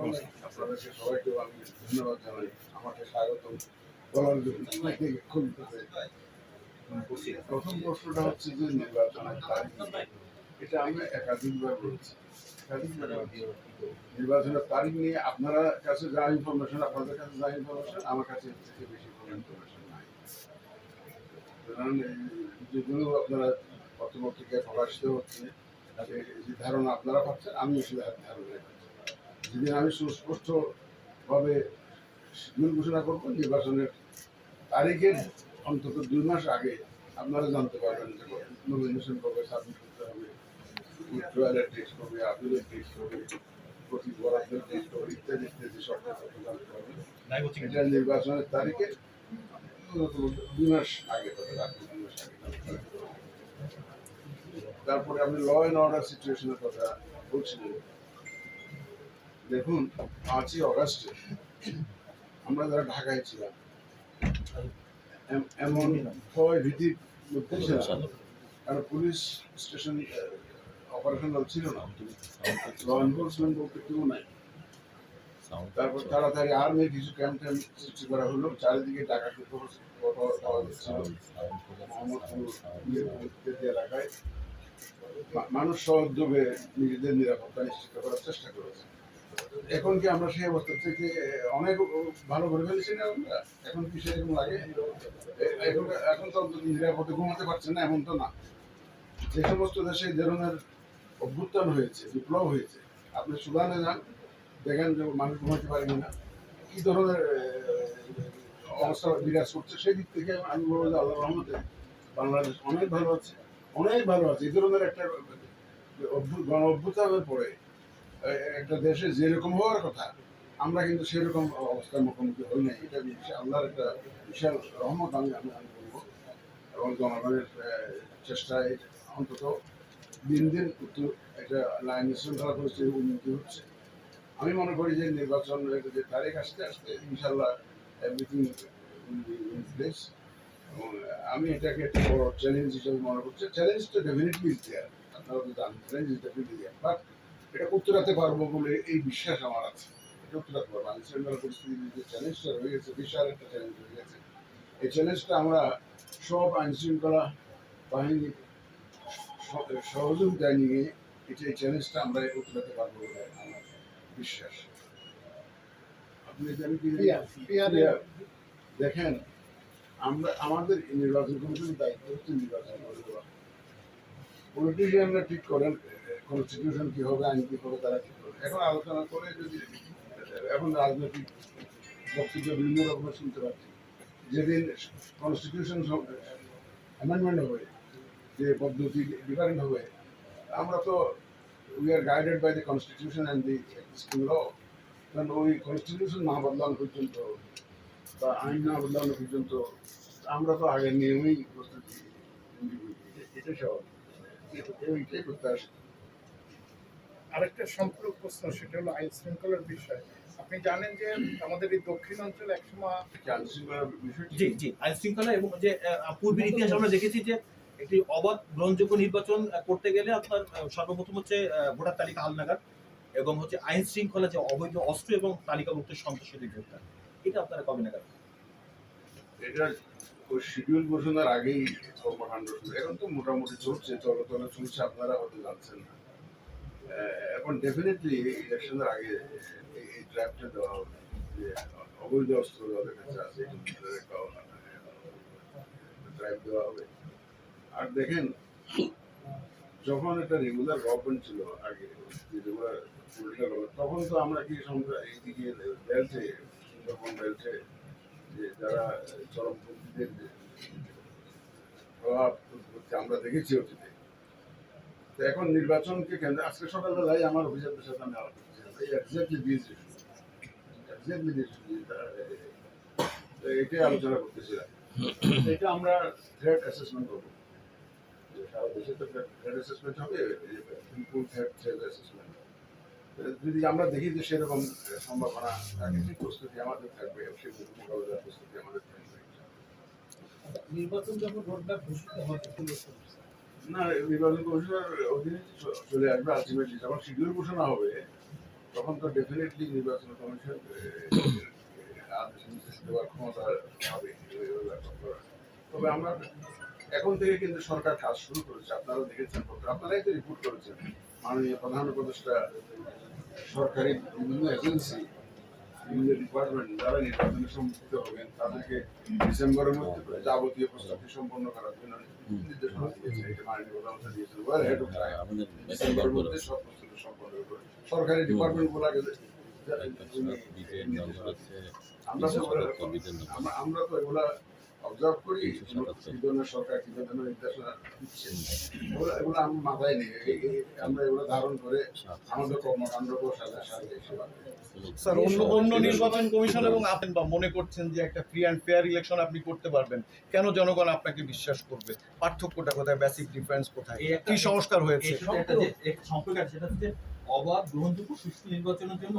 আপনাদেরকে আমি ধন্যবাদ জানাই আমাকে বলার জন্য প্রথম প্রশ্নটা হচ্ছে যে নির্বাচনের তারিখ এটা নির্বাচনের তারিখ নিয়ে আপনারা কাছে যা ইনফরমেশন আপনাদের কাছে যা ইনফরমেশন আমার কাছে বেশি নাই যেগুলো আপনারা প্রকাশিত হচ্ছে যে- ধারণা আপনারা পাচ্ছেন, আমিও সে ধারণায় যেদিন আমি সুস্পষ্টভাবে শিডিউল ঘোষণা করব নির্বাচনের তারিখের অন্তত দুই মাস আগে আপনারা জানতে পারবেন যে নমিনেশন কবে সাবমিট করতে হবে। উইথড্রয়ালের টেস্ট হবে আপিলের টেস্ট হবে প্রতি বরাদ্দের টেস্ট হবে ইত্যাদি ইত্যাদি সব জানতে পারবেন। এটা নির্বাচনের তারিখে দুই মাস আগে হবে দুই মাস আগে তারপরে আপনি ল অ্যান্ড অর্ডার সিচুয়েশনের কথা বলছিলেন। দেখুন, পাঁচই অগাস্টে আমরা যারা ঢাকায় ছিলাম, এম- এমন ভয় ভীতির মধ্যে ছিলাম। কারণ পুলিশ স্টেশন অপারেশনাল ছিল না। ল এনফোর্সমেন্ট বলতে কেউ নাই। তারপর তাড়াতাড়ি আর্মি কিছু ক্যাম্প ট্যাম্প সৃষ্টি করা হলো। চারিদিকে ইয়ে এলাকায়। মানুষ সহযোগে নিজেদের নিরাপত্তা নিশ্চিত করার চেষ্টা করেছে। এখন কি আমরা সেই অবস্থা থেকে অনেক ভালো করে ফেলেছি না আমরা? এখন কি সেরকম লাগে? এখন এখন তো নিরাপদে ঘুমাতে পারছে না, এমন তো না। যে সমস্ত দেশে এই ধরনের অভ্যুত্থান হয়েছে, বিপ্লব হয়েছে, আপনি সুদানে যান, দেখেন যে মানুষ ঘুমাতে পারেনি না কি ধরনের অবস্থা বিরাজ করছে, সেই দিক থেকে আমি বলব যে আল্লাহ রহমতে বাংলাদেশ অনেক ভালো আছে, অনেক ভালো আছে। এই ধরনের একটা অভ্যুত্থানের পরে একটা দেশে যেরকম হওয়ার কথা, আমরা কিন্তু সেরকম অবস্থার মুখোমুখি হই নাই। এটা আল্লাহর একটা বিশাল রহমত আমি আমি বলব। এবং জনগণের চেষ্টায় অন্তত দিন দিন একটু একটা লাইন শৃঙ্খলা পরিস্থিতির উন্নতি হচ্ছে। আমি মনে করি যে নির্বাচনের যে তারিখ আসতে আসতে ইনশাল্লাহ এভরিথিং প্লেস এবং আমি এটাকে একটা বড় চ্যালেঞ্জ হিসেবে মনে করছি। চ্যালেঞ্জটা ডেফিনেটলি ইজ দেয়ার আপনারা তো জানেন challenge is definitely there but এটা উত্তরাতে পারব বলে এই বিশ্বাস আমার আছে। এটা উত্তরাতে পারব। আইন শৃঙ্খলা পরিস্থিতির যে চ্যালেঞ্জটা রয়ে গেছে বিশাল একটা চ্যালেঞ্জ হয়ে গেছে। এই চ্যালেঞ্জটা আমরা সব আইন শৃঙ্খলা বাহিনী স- সহযোগিতায় নিয়ে এটা এই চ্যালেঞ্জটা আমরা উত্তরাতে পারব বলে আমার বিশ্বাস। আপনি দেখেন আমরা আমাদের নির্বাচন কমিশনের দায়িত্ব হচ্ছে নির্বাচন করে দেওয়া পলিটিশিয়ানরা ঠিক করেন কনস্টিটিউশন কি হবে, আইন কি হবে, তারা ঠিক করে এখন আলোচনা করে যদি এখন রাজনৈতিক বক্তব্য বিভিন্ন রকমের শুনতে পাচ্ছি। যেদিন কনস্টিটিউশন অ্যামেন্ডমেন্ট হবে, যে পদ্ধতি ডিফারেন্ট হবে, আমরা তো we are guided by the constitution and the existing law কারণ ওই কনস্টিটিউশন না বদলানো পর্যন্ত বা আইন না বদলানো পর্যন্ত আমরা তো আগের নিয়মেই প্রস্তুতি। এটা স্বাভাবিক। এইটাই করতে আসে আরেকটা সম্পূরক প্রশ্ন সেটা হলো আইন শৃঙ্খলার বিষয়। আপনি জানেন যে আমাদের এই দক্ষিণ অঞ্চলে একসময় জি জি আইন শৃঙ্খলা এবং যে পূর্বের ইতিহাস আমরা দেখেছি যে একটি অবাধ গ্রহণযোগ্য নির্বাচন করতে গেলে আপনার সর্বপ্রথম হচ্ছে ভোটার তালিকা হালনাগাদ এবং হচ্ছে আইন শৃঙ্খলা যে অবৈধ অস্ত্র এবং তালিকাভুক্ত সন্ত্রাসী গ্রেপ্তার। এটা আপনারা কবে নাগাদ? এটা শিডিউল ঘোষণার আগেই কর্মকাণ্ড এখন তো মোটামুটি চলছে চলো চলো চলছে আপনারা হয়তো জানছেন না। এখন ডেফিনেটলি ইলেকশনের আগে এই দেওয়া হবে। অবৈধ অস্ত্র যাদের কাছে আছে দেওয়া হবে। আর দেখেন, যখন একটা রেগুলার গভর্নমেন্ট ছিল আগে রেগুলার তখন তো আমরা কি সংখ্যা এইদিকে বেলটে সুন্দরবন বেলটে যে যারা চরমপন্থীদের আমরা দেখেছি অতীতে। তো এখন নির্বাচনকে কেন্দ্র আজকে সকালবেলায় আমার অফিসারদের সাথে আমি এটাই আলোচনা করতেছিলাম। এটা আমরা অ্যাসেসমেন্ট করব। সারা দেশে তো অ্যাসেসমেন্ট হবে অ্যাসেসমেন্ট যদি আমরা দেখি যে সেরকম সম্ভাবনা থাকে প্রস্তুতি আমাদের থাকবে? মোকাবিলার প্রস্তুতি আমাদের থাকবে। নির্বাচন যখন ঘোষিত হয়। না, নির্বাচন কমিশনের অধীনে চলে আসবে আলটিমেটলি। যখন শিডিউল ঘোষণা হবে, তখন তো ডেফিনেটলি নির্বাচন কমিশন দেওয়ার ক্ষমতা হবে। তবে আমরা এখন থেকে কিন্তু সরকার কাজ শুরু করেছে। আপনারা দেখেছেন আপনারাই তো রিপোর্ট করেছেন। মাননীয় প্রধান উপদেষ্টা, সরকারি বিভিন্ন এজেন্সি বিভিন্ন ডিপার্টমেন্ট যারা নির্বাচনে সম্পৃক্ত হবেন তাদেরকে ডিসেম্বরের মধ্যে যাবতীয় প্রস্তুতি সম্পন্ন করার জন্য নির্দেশনা দিয়েছে এটা মাননীয় প্রধানমন্ত্রী দিয়েছেন। ওয়ার হেড অফ টাইম ডিসেম্বরের মধ্যে সব প্রস্তুতি সম্পন্ন করে সরকারি ডিপার্টমেন্ট গুলাকে আমরা তো আমরা তো এগুলা অবজার্ভ করি কি ধরনের সরকার কি ধরনের নির্দেশনা দিচ্ছে এগুলো মাথায় আমরা এগুলো ধারণ করে আমাদের কর্মকাণ্ড স্যার অন্য অন্য নির্বাচন কমিশন এবং আপনি বা মনে করছেন যে একটা ফ্রি অ্যান্ড ফেয়ার ইলেকশন আপনি করতে পারবেন। কেন জনগণ আপনাকে বিশ্বাস করবে? পার্থক্যটা কোথায়? বেসিক ডিফারেন্স কোথায়? এই কি সংস্কার হয়েছে? সম্পর্ক সেটা হচ্ছে অবাধ গ্রহণযোগ্য সুষ্ঠু নির্বাচনের জন্য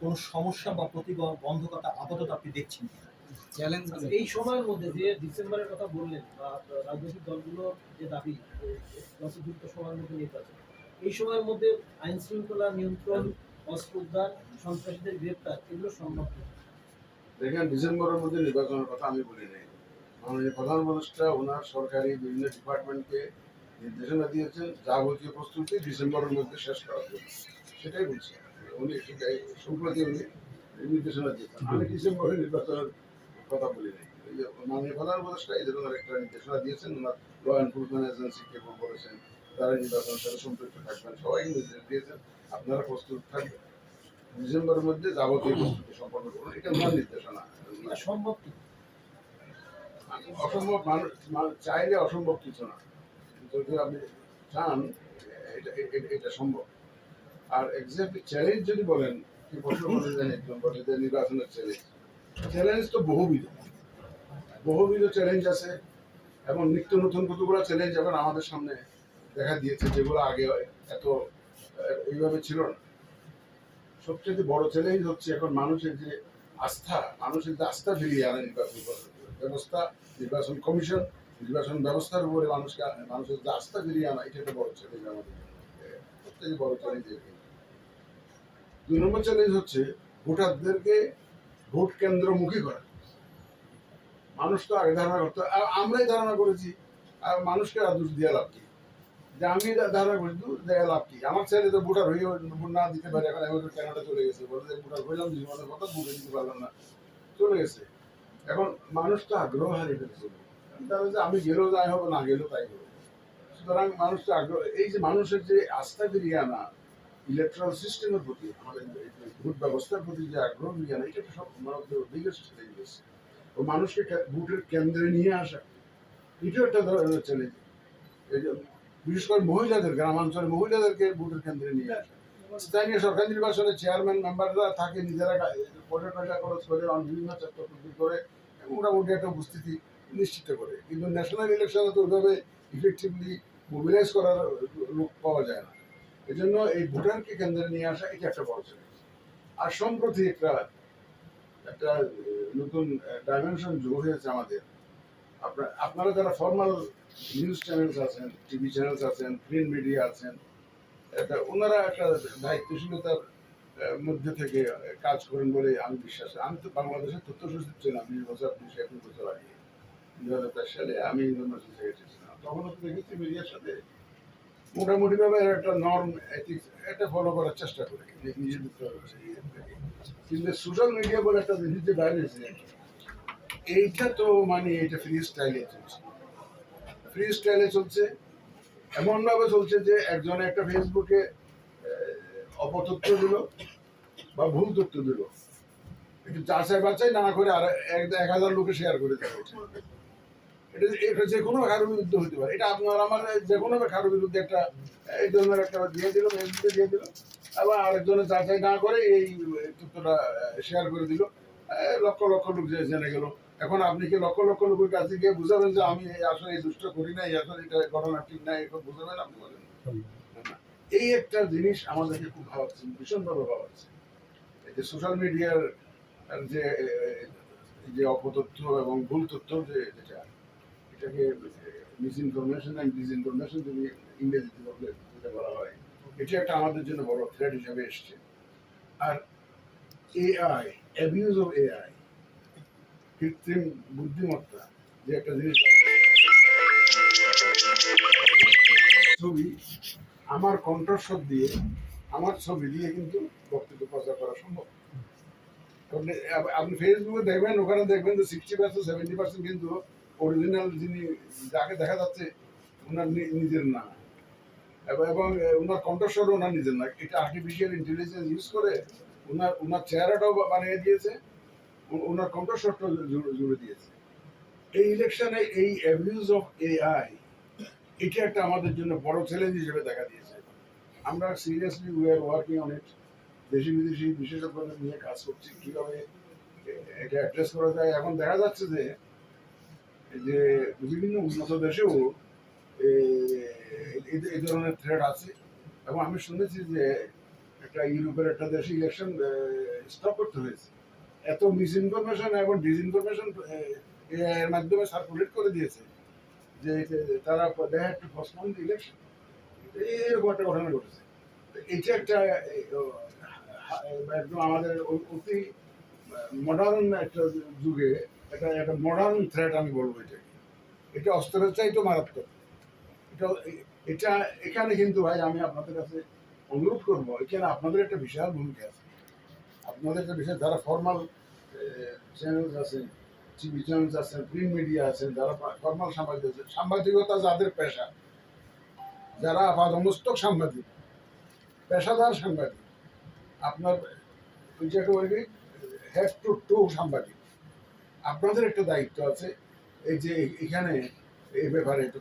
কোনো সমস্যা বা প্রতিবন্ধকতা আপাতত আপনি দেখছেন আচ্ছা, এই সময়ের মধ্যে যে ডিসেম্বরের কথা বললেন বা রাজনৈতিক দলগুলোর যে দাবি যথযুক্ত সময়ের মধ্যে নির্বাচন এই সময়ের মধ্যে আইন শৃঙ্খলা নিয়ন্ত্রণ অস্ত্র উদ্ধার সন্ত্রাসীদের গ্রেপ্তার এগুলো সম্ভব। দেখেন ডিসেম্বরের মধ্যে নির্বাচনের কথা আমি বলি নাই। মাননীয় প্রধান উপদেষ্টা ওনার সরকারি বিভিন্ন ডিপার্টমেন্টকে নির্দেশনা দিয়েছেন যাবতীয় প্রস্তুতি ডিসেম্বরের মধ্যে শেষ করার জন্য। সেটাই বলছি। উনি সেটাই সম্প্রতি উনি নির্দেশনা দিয়েছেন। আমি ডিসেম্বরে নির্বাচনের কথা বলি নাই। মাননীয় প্রধান উপদেষ্টা এই ধরনের একটা নির্দেশনা দিয়েছেন। ওনার ল এনফোর্সমেন্ট এজেন্সিকে বলেছেন তারা নির্বাচনের সাথে সম্পৃক্ত থাকবেন। সবাই নির্দেশ দিয়েছেন আপনারা প্রস্তুত থাকবেন। ডিসেম্বরের মধ্যে যাবতীয় প্রস্তুতি সম্পন্ন করুন। এটা ওনার নির্দেশনা। সম্ভব কি? অসম্ভব মানুষ চাইলে অসম্ভব কিছু না। যদি আপনি চান এটা এটা- সম্ভব। আর এক্স্যাক্টলি চ্যালেঞ্জ যদি বলেন কি প্রশ্ন করতে একদম নির্বাচনের চ্যালেঞ্জ চ্যালেঞ্জ তো বহুবিধ। বহুবিধ চ্যালেঞ্জ আছে এবং নিত্য নতুন কতগুলো চ্যালেঞ্জ এখন আমাদের সামনে দেখা দিয়েছে যেগুলো আগে এত এইভাবে ছিল না। সবচেয়ে বড় চ্যালেঞ্জ হচ্ছে এখন মানুষের যে আস্থা, মানুষের যে আস্থা ফিরিয়ে আনে নির্বাচন ব্যবস্থা, নির্বাচন কমিশন, নির্বাচন ব্যবস্থার উপরে মানুষকে, মানুষের যে আস্থা ফিরিয়ে আনা, এটা একটা বড় চ্যালেঞ্জ আমাদের সবথেকে বড় চ্যালেঞ্জ। দুই নম্বর চ্যালেঞ্জ হচ্ছে ভোটারদেরকে ভোট কেন্দ্রমুখী করা। মানুষ তো আগে ধারণা করতো আর আমরাই ধারণা করেছি, আর মানুষকে আর দোষ দিয়ে লাভ কি? যে আমি ধারণা করি দূর দেয়া লাভ কি? আমার ছেলে তো ভোটার হয়ে ভোট না দিতে পারে, এখন আমি কেনাডা চলে গেছে, বলে যে ভোটার হইলাম, জীবনের কথা ভোটে দিতে পারলাম না, চলে গেছে। এখন মানুষ তো আগ্রহ হারিয়ে ফেলছে। তাহলে যে আমি গেলেও যাই হবে না গেলেও তাই হবে সুতরাং মানুষ তো আগ্রহ এই যে মানুষের যে আস্থা ফিরিয়ে আনা ইলেকট্রাল সিস্টেমের প্রতি আমাদের ভোট ব্যবস্থার প্রতি যে আগ্রহ ফিরিয়ে আনা এটা সব মানুষ বিগেস্ট চ্যালেঞ্জ ও মানুষকে ভোটের কেন্দ্রে নিয়ে আসা, এটাও একটা ধরনের চ্যালেঞ্জ এই বিশেষ করে মহিলাদের গ্রামাঞ্চলে মহিলাদেরকে ভোটের কেন্দ্রে নিয়ে আসা। স্থানীয় সরকার নির্বাচনে চেয়ারম্যান মেম্বাররা থাকে, নিজেরা কোটা টাকা খরচ করে বিভিন্ন চক্রবৃদ্ধি করে, মোটামুটি একটা উপস্থিতি নিশ্চিত করে। কিন্তু ন্যাশনাল ইলেকশনে তো ওইভাবে ইফেক্টিভলি মোবিলাইজ করার লোক পাওয়া যায় না। এই জন্য এই ভোটারকে কেন্দ্রে নিয়ে আসা, এটা একটা বড় চ্যালেঞ্জ আর সম্প্রতি একটা একটা নতুন ডাইমেনশন যোগ হয়েছে আমাদের। আপনার, আপনারা যারা ফর্মাল নিউজ চ্যানেলস আছেন টিভি চ্যানেলস আছেন প্রিন্ট মিডিয়া আছেন একটা ওনারা একটা দায়িত্বশীলতার মধ্যে থেকে কাজ করেন বলে আমি বিশ্বাস। আমি তো বাংলাদেশের তথ্য সচিব ছিলাম, বিশ বছর, বিশ একুশ বছর আগে। দু হাজার তেইশ সালে আমি ইনফরমেশন সেক্রেটারি ছিলাম তখন তো দেখেছি মিডিয়ার সাথে মোটামুটি ভাবে একটা নর্ম এথিক্স এটা ফলো করার চেষ্টা করি, যে থেকে। কিন্তু সোশ্যাল মিডিয়া বলে একটা জিনিস যে বাইরে এইটা তো মানে এটা ফ্রি স্টাইলে চলছে। ফ্রি স্টাইলে চলছে এমন ভাবে চলছে যে একজন একটা ফেসবুকে অপতথ্য দিল বা ভুল তথ্য দিল। একটু যাচাই বাছাই না করে আর এক হাজার লোকে শেয়ার করে দেওয়া এটা এটা যে কোনো কারোর বিরুদ্ধে হতে পারে। এটা আপনার আমার যে কোনো কারোর বিরুদ্ধে একটা এই ধরনের একটা দিয়ে দিল, ফেসবুকে দিয়ে দিল, আবার আরেকজনের যাচাই না করে এই তথ্যটা শেয়ার করে দিল। লক্ষ লক্ষ লোক যে জেনে গেল। এখন আপনি কি লক্ষ লক্ষ লোকের কাছে গিয়ে বুঝাবেন যে আমি আসলে এই দুষ্ট করি নাই আসলে এটা ঘটনা ঠিক নাই এরকম বুঝাবেন আপনি বলেন। এই একটা জিনিস আমাদেরকে খুব ভাবাচ্ছে, ভীষণভাবে ভাবাচ্ছে। এই যে সোশ্যাল মিডিয়ার যে যে অপতথ্য এবং ভুল তথ্য যে, যেটা কৃত্রিম বুদ্ধিমত্তা যে একটা জিনিস ছবি, আমার কণ্ঠস্বর দিয়ে, আমার ছবি দিয়ে কিন্তু বক্তব্য প্রচার করা সম্ভব। আপনি ফেসবুকে দেখবেন, ওখানে দেখবেন যে সিক্সটি পার্সেন্ট সেভেন্টি পার্সেন্ট কিন্তু অরিজিনাল যিনি, যাকে দেখা যাচ্ছে, ওনার নিজের না। এবং ওনার কণ্ঠস্বরও ওনার নিজের না। এটা আর্টিফিশিয়াল ইন্টেলিজেন্স ইউজ করে ওনার ওনার চেহারাটাও বানিয়ে দিয়েছে ওনার কণ্ঠস্বরটাও জুড়ে দিয়েছে। এই ইলেকশনে এই অ্যাবিউজ অফ এআই এটা একটা আমাদের জন্য বড় চ্যালেঞ্জ হিসেবে দেখা দিয়েছে। আমরা seriously we are working on it দেশি বিদেশি বিশেষজ্ঞদের নিয়ে কাজ করছি, কীভাবে এটা অ্যাড্রেস করা যায়। এখন দেখা যাচ্ছে যে যে বিভিন্ন উন্নত দেশেও এই- ধরনের থ্রেড আছে। এবং আমি শুনেছি যে একটা ইউরোপের একটা দেশে ইলেকশন স্টপ করতে হয়েছে। এত মিস ইনফরমেশন এবং ডিসইনফরমেশন এর মাধ্যমে সার্কুলেট করে দিয়েছে যে তারা দে হ্যাড টু ইলেকশন এরকম একটা ঘটনা ঘটেছে। এটা একটা একদম আমাদের অতি মডার্ন একটা যুগে এটা একটা মডার্ন থ্রেট আমি বলব এটাকে। এটা অস্ত্রের চাইতেও মারাত্মক। এটা এটা এখানে কিন্তু ভাই আমি আপনাদের কাছে অনুরোধ করব, এখানে আপনাদের একটা বিশাল ভূমিকা আছে। আপনাদের একটা বিশেষ যারা ফর্মাল চ্যানেলস আছেন টিভি চ্যানেলস আছেন প্রিন্ট মিডিয়া আছেন, যারা ফর্মাল সাংবাদিক আছেন, সাংবাদিকতা যাদের পেশা, যারা আপাদমস্তক সাংবাদিক, পেশাদার সাংবাদিক, আপনার, ওই জায়গায় ওই হ্যাভ টু টু সাংবাদিক আপনাদের একটা দায়িত্ব আছে, এই যে এখানে এই ব্যাপারে একটু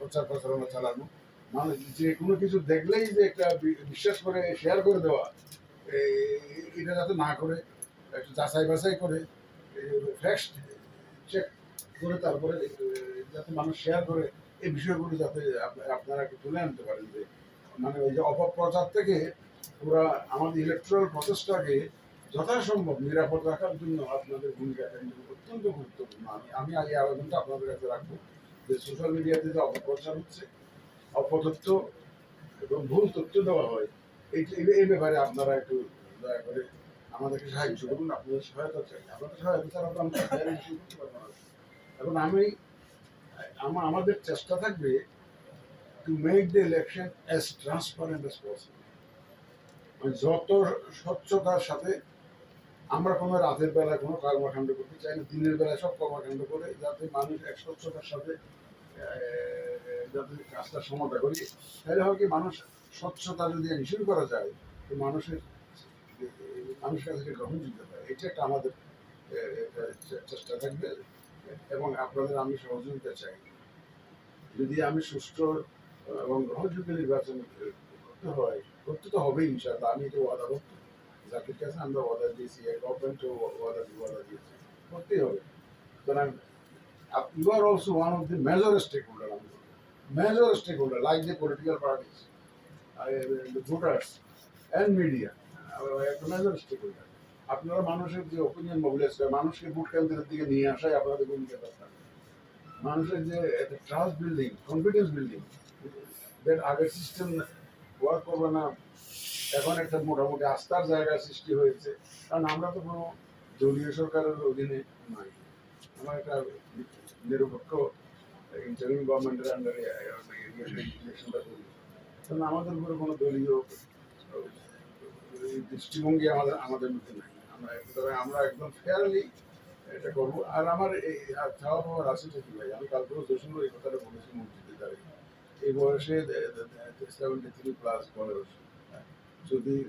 প্রচার প্রচারণা চালানো। মানে যে কোনো কিছু দেখলেই যে একটা বিশ্বাস করে শেয়ার করে দেওয়া এটা যাতে না করে, একটু যাচাই বাছাই করে ফ্যাক্ট চেক করে তারপরে যাতে মানুষ শেয়ার করে, এই বিষয়গুলো যাতে আপনারা একটু তুলে আনতে পারেন যে মানে ওই যে অপপ্রচার থেকে ওরা আমাদের ইলেকট্রাল প্রসেসটাকে যথাসম্ভব নিরাপদ রাখার জন্য আপনাদের ভূমিকাটা কিন্তু অত্যন্ত গুরুত্বপূর্ণ। আমি আমি আগে আবেদনটা আপনাদের কাছে রাখব যে সোশ্যাল মিডিয়াতে যে অপপ্রচার হচ্ছে, অপতথ্য এবং ভুল তথ্য দেওয়া হয়, এই, এই- ব্যাপারে আপনারা একটু দয়া করে আমাদেরকে সাহায্য করুন, আপনাদের সহায়তা চাই। আপনাদের সহায়তা ছাড়া তো না। এখন আমি আমার আমাদের চেষ্টা থাকবে to make the election as transparent as possible যত স্বচ্ছতার সাথে আমরা কোনো রাতের বেলা কোনো কর্মকাণ্ড করতে চাই না। দিনের বেলা সব কর্মকাণ্ড করে যাতে মানুষ এক স্বচ্ছতার সাথে যাতে কাজটা সমাধা করি। তাহলে হয় কি, মানুষ স্বচ্ছতা যদি এনশিওর করা যায়, তো মানুষের মানুষের কাছে এটা গ্রহণযোগ্য হয় এটা একটা আমাদের চেষ্টা থাকবে। এবং আপনাদের আমি সহযোগিতা চাই। যদি আমি সুষ্ঠু এবং গ্রহণযোগ্য নির্বাচন করতে হয়, করতে তো হবেই ইনশাআল্লাহ, আমি তো ওয়াদা করতে জাতির কাছে আমরা ওয়াদা দিয়েছি গভর্নমেন্টও ওয়াদা ওয়াদা দিয়েছে করতেই হবে সুতরাং you are also one of the major stakeholder major stakeholder like the political parties voters and media একটা মেজর স্টেক হোল্ডার আপনারা মানুষের যে ওপিনিয়ন মোবিলাইজ করে, মানুষকে ভোট কেন্দ্রের দিকে নিয়ে আসাই আপনাদের ভূমিকা দরকার। মানুষের যে একটা trust building confidence building that আগের সিস্টেম ওয়ার্ক করবে না। এখন একটা মোটামুটি আস্থার জায়গা সৃষ্টি হয়েছে। কারণ আমরা তো কোনো দলীয় সরকারের অধীনে নাই। আমরা একটা নিরপেক্ষ ইন্টারিম গভর্নমেন্টের আন্ডারে করি। কারণ আমাদের উপরে কোনো দলীয় দৃষ্টিভঙ্গি আমাদের আমাদের মধ্যে নাই। আমরা আমরা একদম ফেয়ারলি এটা করব। আর আমার এই চাওয়া পাওয়ার আছে কি ভাই? আমি কালকে দোষণ এই কথাটা বলেছি মসজিদে দাঁড়িয়ে এই বয়সে সেভেন্টি থ্রি প্লাস বয়স। যদি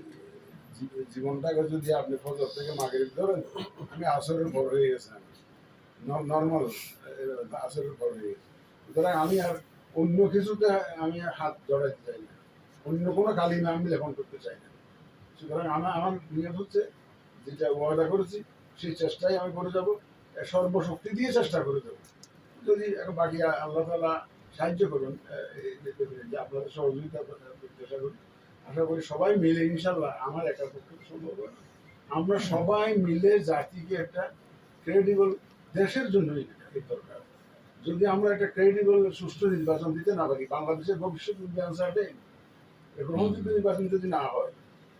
জীবনটাকে যদি আপনি ফজর থেকে মাগরিব ধরেন, আমি আসরের পর হয়ে গেছে আমি। নর্মাল আসরের পর হয়ে গেছে। সুতরাং আমি আর অন্য কিছুতে আমি আর হাত জড়াইতে চাই না। অন্য কোনো কালিমে আমি লেখন করতে চাই না। সুতরাং আমার আমার নিয়ত হচ্ছে, যেটা ওয়াদা করেছি, সেই চেষ্টাই আমি করে যাব। সর্বশক্তি দিয়ে চেষ্টা করে যাব। যদি বাকি আল্লাহ তালা সাহায্য করুন যে- আপনাদের সহযোগিতা চেষ্টা করি আশা করি সবাই মিলে, ইনশাল্লাহ আমার একার পক্ষে সম্ভব হয় আমরা সবাই মিলে জাতিকে একটা ক্রেডিবল দেশের জন্যই দরকার। যদি আমরা একটা ক্রেডিবল সুষ্ঠু নির্বাচন দিতে না পারি, বাংলাদেশের ভবিষ্যৎ যদি আনসার্টেন গ্রহণযোগ্য নির্বাচন যদি না হয়,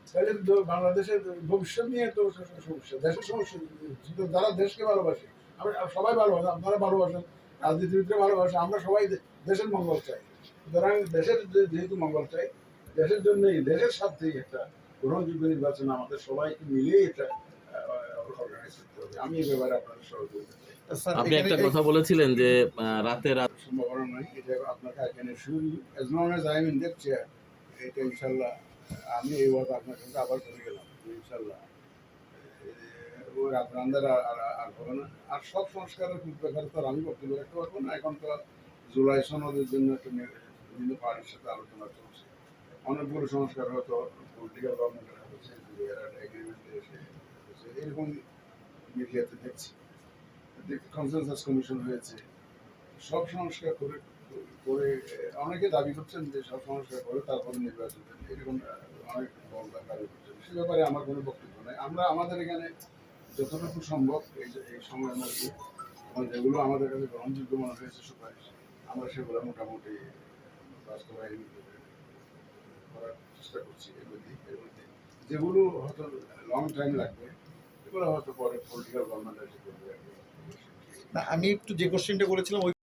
তাহলে বাংলাদেশের ভবিষ্যৎ নিয়ে তো সমস্যা, দেশের সমস্যা। যারা দেশকে ভালোবাসে, আমরা সবাই ভালোবাসে, আপনারা ভালোবাসেন, রাজনীতিবিদরা ভালোবাসে, আমরা সবাই দেশের মঙ্গল চাই। সুতরাং দেশের যেহেতু মঙ্গল চাই দেশের জন্যই দেশের স্বার্থেই একটা গ্রহণযোগ্য নির্বাচন আমাদের সবাইকে মিলিয়ে এটা অর্গানাইজ করতে হবে। আমি এই ব্যাপারে আপনাদের সহযোগিতা আপনি একটা কথা বলেছিলেন যে রাতে রাত সম্ভাবনা নাই এটা আপনাকে এখানে শুরু as long as I am in that chair এটা ইনশাল্লাহ আমি এই ওয়ার্ক আপনার সঙ্গে আবার করে গেলাম ইনশাল্লাহ এ, ওই আর আর- আর হবে না। আর সব সংস্কারের ব্যাপারে তো আমি বক্তব্য রাখতে পারব না। এখন তো জুলাই সনদের জন্য একটা বিভিন্ন পার্টির সাথে আলোচনা চলছে। অনেকগুলো সংস্কার হয়তো পলিটিক্যাল গভর্নমেন্টের হচ্ছে এগ্রিমেন্টে এসে। এরকম মিডিয়াতে দেখছি কনসেনসাস কমিশন হয়েছে, সব সংস্কার করে করে, অনেকে দাবি করছেন যে সব সংস্কার করে তারপরে নির্বাচন এরকম অনেক দাবি করছেন সে ব্যাপারে আমার কোনো বক্তব্য নেই আমরা, আমাদের এখানে যতটুকু সম্ভব, এই এই সময়ের মধ্যে যেগুলো আমাদের কাছে গ্রহণযোগ্য মনে হয়েছে সুপারিশ, আমরা সেগুলো মোটামুটি বাস্তবায়ন চেষ্টা করছি যেগুলো হয়তো লং টাইম লাগবে। এগুলো হয়তো পরে পলিটিক্যাল গভর্নমেন্ট না, আমি একটু যে কোশ্চেনটা করেছিলাম, ওই